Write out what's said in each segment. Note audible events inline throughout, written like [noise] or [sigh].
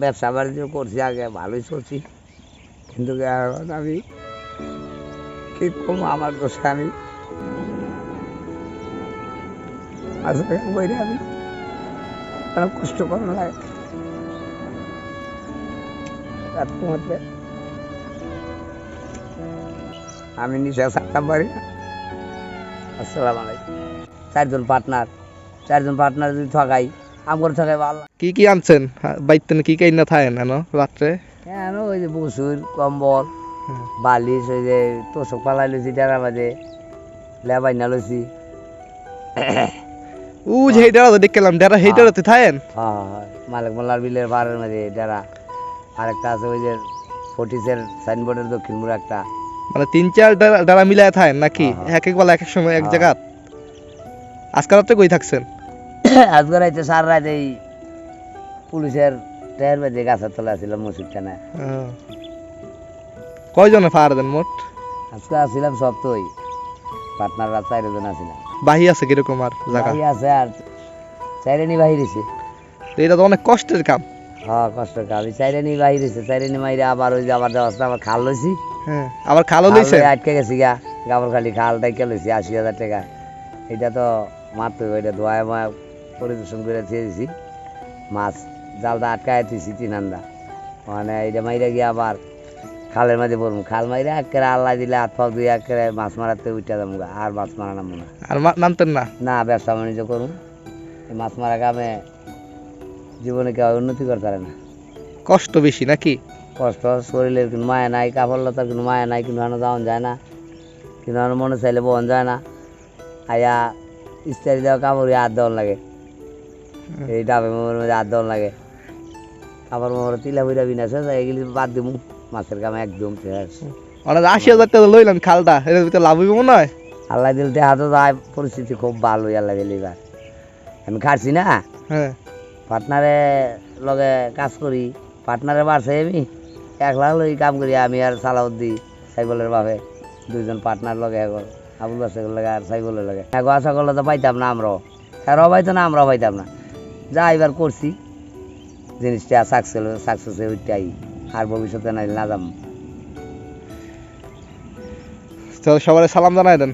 ব্যবসা বাণিজ্য করছি, আগে ভালোই চলছি। কিন্তু আমি কি করব, আমার দোষে আমি। আমি অনেক কষ্ট করার লাগে। আমি নিশা থাকতাম পারি আসসালাম আলাইকুম। চারজন পার্টনার চারজন পার্টনার যদি ঠকাই ঠকাই ভালো কি কি আনছেন? বাইতেন কি কি না থাকেন এনো রাত্রে? কেন ওই যে বসুর কম্বল হ্যাঁ। বালিশ ওই যে তোষক পালাই লইছি ডেরা বাজে লেবাই না লইছি। উ যে হেইটারা তো দেখলাম ডেরা হেইটারাতে থাকেন? হ্যাঁ হ্যাঁ। মালিক মোল্লার বিলের পাড়ের মাঝে ডেরা আরেকটা আছে ওই যে ফটিসের সাইনবোর্ডের দক্ষিণ মুড়ে একটা। মানে তিন চার ডেরা ডেরা মিলায় থাকেন নাকি? হ্যাঁ। এক এক বেলা এক এক সময় এক হ্যাঁ। জায়গা আজকাল রাত্রে কই থাকছেন? [laughs] আজকে রাইতে সার রাত এই পুলিশের টায়ার বাজে গাছের তলা ছিল টানা আহ। কয়জনে ফায়ার দেন মোট? আজকে আসছিলাম সব তোই পার্টনাররা চারজন আসছিলাম। বাহি আছে কীরকম আর জায়গা? আছে আর চাইরেনি বাহিরেছে তো এটা তো অনেক কষ্টের কাম। হ্যাঁ কষ্ট আমি চাইরেনি বাহিরেছে চাইরেনি মাইরে আবার ওই যে আবার দেওয়া আবার খাল লইছি। হ্যাঁ আবার খালো খাল লইছে? আটকে গেছি গা। গাবর খালি খাল টাইকে লইছি আশি হাজার টাকা। এটা তো হবে এটা মা পরিদর্শন করে দিয়ে দিছি। মাছ জালটা আটকায় দিছি তিন আন্দা। মানে এটা মাইরা গিয়ে আবার খালের মাঝে পড়ব। খাল মাইরে একেবারে আল্লাহ দিলে হাত পাও দিয়ে একেবারে মাছ মারাতে উঠে যাব আর মাছ মারা নামবো না। আর নামতেন না? না ব্যবসা বাণিজ্য করুন। মাছ মারা কামে জীবনে কেউ উন্নতি করতে পারে না। কষ্ট বেশি নাকি? কষ্ট শরীরের কোনো মায়া নাই কাপড় লতার কোনো মায়া নাই কিন্তু হানো যাওয়ান যায় না। কিন্তু হানো মনে চাইলে বহন যায় না। আয়া ইস্তারি দেওয়া কাপড় হাত দেওয়ান লাগে। এই ডাবে মোমের মধ্যে হাত দেওয়ান লাগে। কাপড় মোমর তিলা বইরা বিনা শেষ এগুলি বাদ দিমু। মাছের কামে একদম শেষ। অনেক আশি হাজার টাকা লইলেন খালটা এর ভিতরে লাভ হইব মনে হয়? আল্লাহ দিল হাতে যায় পরিস্থিতি খুব ভালো আল্লাহ দিল এবার আমি খাচ্ছি না? হ্যাঁ। পার্টনারে লগে কাজ করি পার্টনারে বাড়ছে আমি। একলা লই কাম করি আমি আর সালাউদ্দি সাইকেলের বাপে। দুইজন পার্টনার লগে এখন আবুল বাসের লগে আর সাইকেলের লগে। এক আশা করলে তো পাইতাম না আমরাও। তারাও পাইতো না আমরাও পাইতাম না। যা এবার করছি জিনিসটা সাকসেস সাকসেস ওইটাই। আর ভবিষ্যতে নাই না যাম তো সবাই সালাম জানাই দেন।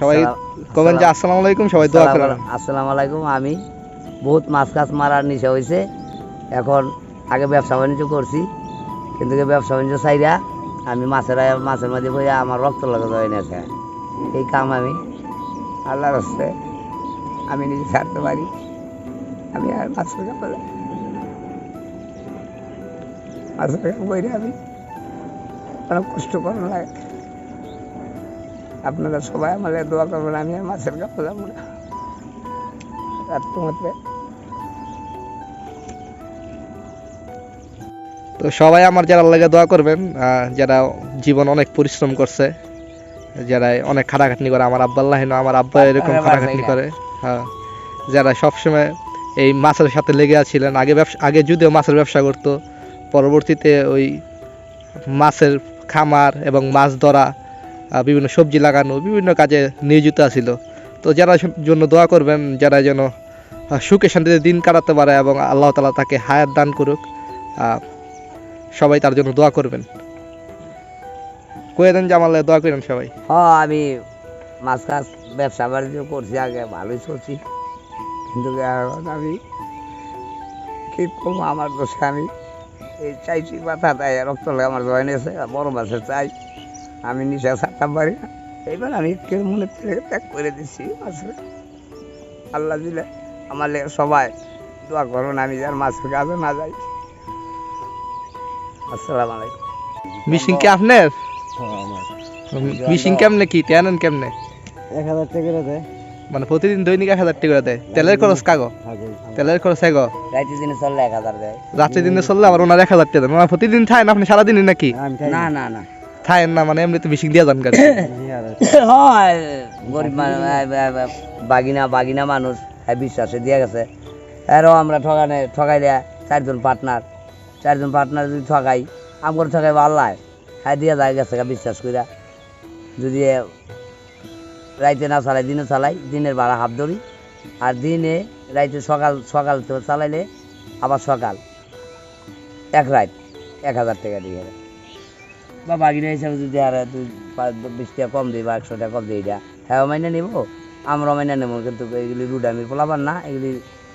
সবাই সালাম- কমেন যে আসসালামু আলাইকুম সবাই দোয়া করেন। আসসালামু আলাইকুম। আমি বহুত মাছ কাছ মারার নিশা হয়েছে এখন আগে ব্যবসা বাণিজ্য করছি কিন্তু ব্যবসা বাণিজ্য চাইরা আমি মাছের মাছের মাঝে বইয়া আমার রক্ত লাগে হয়ে গেছে এই কাম আমি আল্লাহর হস্তে আমি নিজে ছাড়তে পারি। আমি আর মাছের কাপড় মাছের কাপড় আমি অনেক কষ্ট লাগে আপনারা সবাই আমাদের দোয়া করবেন আমি আর মাছের কাপড় যাব না। রাত মধ্যে তো সবাই আমার যারা লাগে দোয়া করবেন যারা জীবন অনেক পরিশ্রম করছে যারা অনেক খাটাখাটনি করে আমার আব্বা আমার আব্বা এরকম খাটাখাটনি করে হ্যাঁ। যারা সবসময় এই মাছের সাথে লেগে আছিলেন। আগে ব্যবসা আগে যদিও মাছের ব্যবসা করতো, পরবর্তীতে ওই মাছের খামার এবং মাছ ধরা বিভিন্ন সবজি লাগানো, বিভিন্ন কাজে নিয়োজিত আছিল। তো যারা জন্য দোয়া করবেন, যারা যেন সুখে শান্তিতে দিন কাটাতে পারে এবং আল্লাহ তালা তাকে হায়াত দান করুক সবাই তার জন্য দোয়া করবেন। কয়ে জামালে, দোয়া করেন সবাই। হ্যাঁ আমি মাছ কাছ ব্যবসা বাণিজ্য করছি আগে, ভালোই চলছি। কিন্তু এখন আমি কি করব? আমার দোষে আমি এই চাইছি মাথা তাই রক্ত লাগে আমার জয়েন আছে বড় মাছের চাই। আমি নিশা ছাড়তাম পারি না এইবার আমি কেউ মনে ত্যাগ করে দিচ্ছি মাছের আল্লাহ দিলে আমার লেগে সবাই দোয়া করুন আমি যার মাছের কাজে না যাই। আসসালামু আলাইকুম। মিশিং কি আপনার? মিশিং কেমনে কি? টেনেন কেমনে? এক হাজার টাকা দেয় মানে প্রতিদিন দৈনিক এক হাজার টাকা দেয়। তেলের খরচ কাগো? তেলের খরচ এগো রাইতে দিনে চললে এক হাজার দেয়। রাত্রি দিনে চললে আবার ওনার এক হাজার টাকা দেন ওনার প্রতিদিন থাকেন আপনি সারাদিনই নাকি? না না। না থাকেন না। মানে এমনি তো দিয়ে যান গাড়ি। [laughs] হয় গরিব মানুষ বাগিনা বাগিনা মানুষ হ্যাঁ বিশ্বাসে দিয়ে গেছে। এরও আমরা ঠকানে ঠকাইলে চারজন পার্টনার চারজন পার্টনার যদি ঠকাই আমার ঠকাই আল্লাহ। হ্যাঁ দিয়ে যায় গেছে বিশ্বাস কইরা। যদি রাইতে না চালাই দিনে চালাই দিনের ভাড়া হাফ ধরি। আর দিনে রাইতে সকাল সকাল তো চালাইলে আবার সকাল। এক রাত এক হাজার টাকা দিয়ে বা বাগিনা হিসাবে যদি আর দুই বিশ টাকা কম দিই বা একশো টাকা কম দিই এটা হ্যাঁ মাইনে নেব। আমরা মাইনে নেব কিন্তু এগুলি রুডামির পোলাবান না এগুলি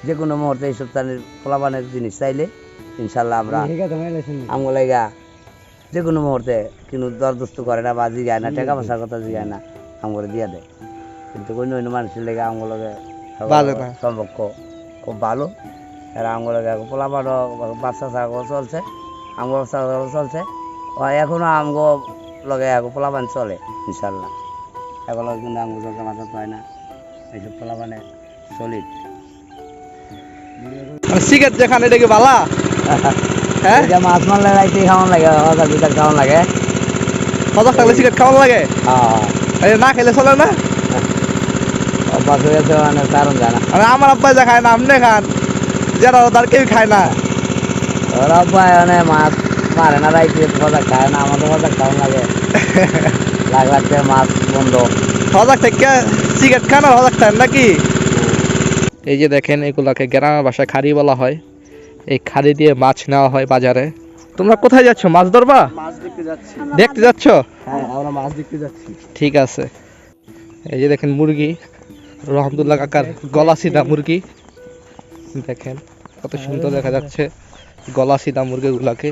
যে কোনো মুহূর্তে এইসব তাদের পোলাবানের জিনিস চাইলে ইনশাল্লাহ আমরা আমগো লাগা যে কোনো মুহূর্তে কিন্তু দরদস্ত করে না বা জিগায় না টাকা পয়সার কথা জিগায় না। আমগরে দিয়া দেয়। কিন্তু অন্য অন্য মানুষের লেগে আমগুলোকে। সম্পর্ক খুব ভালো। এরা আমগুলোকে পোলাপাড়ো বাচ্চা থাকো চলছে আমগো বাচ্চা চলছে। ও এখনও আমগো লগে এখন পোলাপান চলে ইনশাল্লাহ এখন কিন্তু আমগো চলতে মাথা পায় না। এইসব পোলাপানে সলিড সিগারেট যেখানে এটা কি বালা? [laughs] হ্যাঁ? মাছ মারলে রাইতে খাওয়ান লাগে হজা দুটার খাওয়ান লাগে। সজাগ থাকলে সিগারেট খাওয়ানো লাগে? হ্যাঁ। না খেলে চলে না? অভ্যাস হয়ে গেছে মানে কারণ জানা। আর আমার আব্বাই যা খায় না আপনি খান। যারা তার কেউ খায় না। ওরা পায় মানে মাছ মারে না রাইতে হজা খায় না আমাদের হজা খাওয়ান লাগে। [laughs] লাখ লাখ মাছ বন্ধ। সজাগ থেকে সিগারেট খান আর সজাগ থাকেন নাকি? এই যে দেখেন এগুলাকে গ্রামের বাসায় খাড়ি বলা হয়। এই খাড়ি দিয়ে মাছ নেওয়া হয় বাজারে। তোমরা কোথায় যাচ্ছ? মাছ ধরবা? মাছ দেখতে যাচ্ছি। দেখতে যাচ্ছ? হ্যাঁ আমরা মাছ দেখতে যাচ্ছি। ঠিক আছে। এই যে দেখেন মুরগি রহমতুল্লাহ কাকার গলা সিদা মুরগি। দেখেন কত সুন্দর দেখা যাচ্ছে গলা সিধা মুরগিগুলাকে।